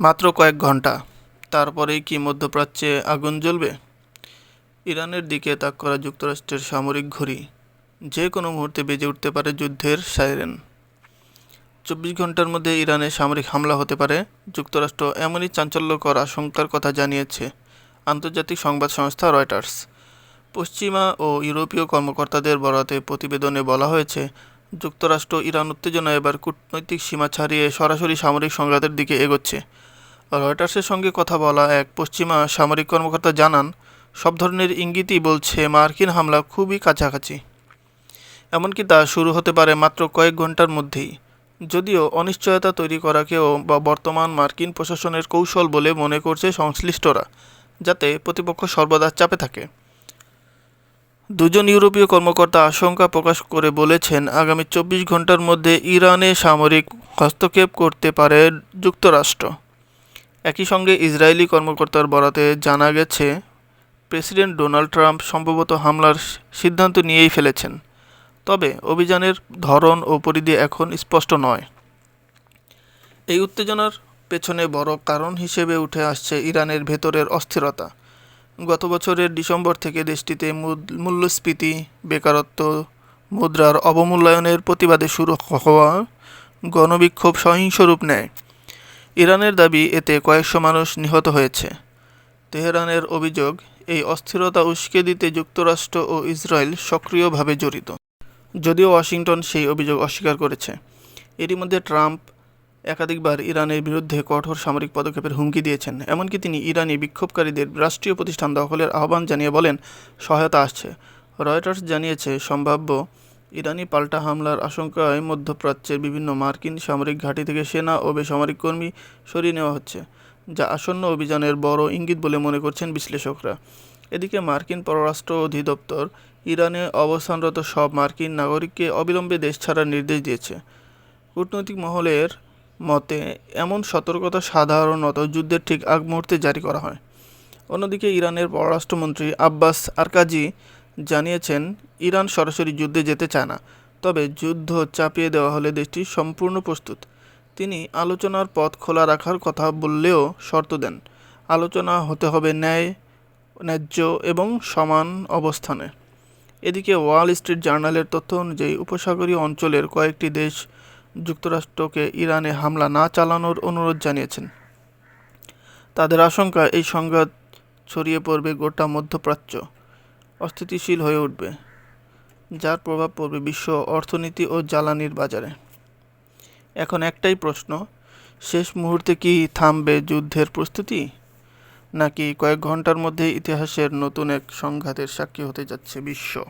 মাত্র কয়েক ঘণ্টা তারপরেই কি মধ্যপ্রাচ্যে আগুন জ্বলবে? ইরানের দিকে তাক করা যুক্তরাষ্ট্রের সামরিক ঘড়ি। যে কোনো মুহূর্তে বেজে উঠতে পারে যুদ্ধের সাইরেন। চব্বিশ ঘণ্টার মধ্যে ইরানে সামরিক হামলা হতে পারে। যুক্তরাষ্ট্র এমনই চাঞ্চল্যকর আশঙ্কার কথা জানিয়েছে আন্তর্জাতিক সংবাদ সংস্থা রয়টার্স। পশ্চিমা ও ইউরোপীয় কর্মকর্তাদের বরাতে প্রতিবেদনে বলা হয়েছে, যুক্তরাষ্ট্র ইরান উত্তেজনা এবার কূটনৈতিক সীমা ছাড়িয়ে সরাসরি সামরিক সংঘাতের দিকে এগোচ্ছে। রয়টার্সের সঙ্গে কথা বলা এক পশ্চিমা সামরিক কর্মকর্তা জানান, সব ধরনের ইঙ্গিতই বলছে মার্কিন হামলা খুবই কাছাকাছি। এমনকি তা শুরু হতে পারে মাত্র কয়েক ঘণ্টার মধ্যেই। যদিও অনিশ্চয়তা তৈরি করাকেও বা বর্তমান মার্কিন প্রশাসনের কৌশল বলে মনে করছে সংশ্লিষ্টরা, যাতে প্রতিপক্ষ সর্বদা চাপে থাকে। দুজন ইউরোপীয় কর্মকর্তা আশঙ্কা প্রকাশ করে বলেছেন, আগামী চব্বিশ ঘণ্টার মধ্যে ইরানে সামরিক হস্তক্ষেপ করতে পারে যুক্তরাষ্ট্র। একই সঙ্গে ইসরায়েলি কর্মকর্তার বরাতে জানা গেছে, প্রেসিডেন্ট ডোনাল্ড ট্রাম্প সম্ভবত হামলার সিদ্ধান্ত নিয়েই ফেলেছেন। তবে অভিযানের ধরন ও পরিধি এখন স্পষ্ট নয়। এই উত্তেজনার পেছনে বড় কারণ হিসেবে উঠে আসছে ইরানের ভেতরের অস্থিরতা। গত বছরের ডিসেম্বর থেকে দেশটিতে মূল- মূল্যস্ফীতি, বেকারত্ব, মুদ্রার অবমূল্যায়নের প্রতিবাদে শুরু হওয়া গণবিক্ষোভ সহিংস রূপ নেয়। ইরানের দাবি এতে কয়েকশো মানুষ নিহত হয়েছে। তেহরানের অভিযোগ, এই অস্থিরতা উস্কে দিতে যুক্তরাষ্ট্র ও ইসরায়েল সক্রিয়ভাবে জড়িত। যদিও ওয়াশিংটন সেই অভিযোগ অস্বীকার করেছে। এরই মধ্যে ট্রাম্প একাধিকবার ইরানের বিরুদ্ধে কঠোর সামরিক পদক্ষেপের হুমকি দিয়েছেন। এমনকি তিনি ইরানি বিক্ষোভকারীদের রাষ্ট্রীয় প্রতিষ্ঠান দখলের আহ্বান জানিয়ে বলেন, সহায়তা আসছে। রয়টার্স জানিয়েছে, সম্ভাব্য ইরানি পাল্টা হামলার আশঙ্কায় মধ্যপ্রাচ্যের বিভিন্ন মার্কিন সামরিক ঘাঁটি থেকে সেনা ও বেসামরিক কর্মী সরিয়ে নেওয়া হচ্ছে, যা আসন্ন অভিযানের বড় ইঙ্গিত বলে মনে করছেন বিশ্লেষকরা। এদিকে মার্কিন পররাষ্ট্র অধিদপ্তর ইরানে অবস্থানরত সব মার্কিন নাগরিককে অবিলম্বে দেশ ছাড়ার নির্দেশ দিয়েছে। কূটনৈতিক মহলের মতে, এমন সতর্কতা সাধারণত যুদ্ধের ঠিক আগ মুহূর্তে জারি করা হয়। অন্যদিকে ইরানের পররাষ্ট্রমন্ত্রী আব্বাস আরকাজি জানিয়েছেন, ইরান সরাসরি যুদ্ধে যেতে চায় না, তবে যুদ্ধ চাপিয়ে দেওয়া হলে দেশটি সম্পূর্ণ প্রস্তুত। তিনি আলোচনার পথ খোলা রাখার কথা বললেও শর্ত দেন। আলোচনা হতে হবে ন্যায়, ন্যায্য এবং সমান অবস্থানে। এদিকে ওয়াল স্ট্রিট জার্নালের তথ্য অনুযায়ী, উপসাগরীয় অঞ্চলের কয়েকটি দেশ যুক্তরাষ্ট্রকে ইরানে হামলা না চালানোর অনুরোধ জানিয়েছেন। তাদের আশঙ্কা, এই সংঘাত ছড়িয়ে পড়বে গোটা মধ্যপ্রাচ্য। অস্থিতিশীল হয়ে উঠবে, যার প্রভাব পড়বে বিশ্ব অর্থনীতি ও জ্বালানির বাজারে। এখন একটাই প্রশ্ন, শেষ মুহূর্তে কি থামবে যুদ্ধের প্রস্তুতি? নাকি কয়েক ঘণ্টার মধ্যে ইতিহাসের নতুন এক সংঘাতের সাক্ষী হতে যাচ্ছে বিশ্ব?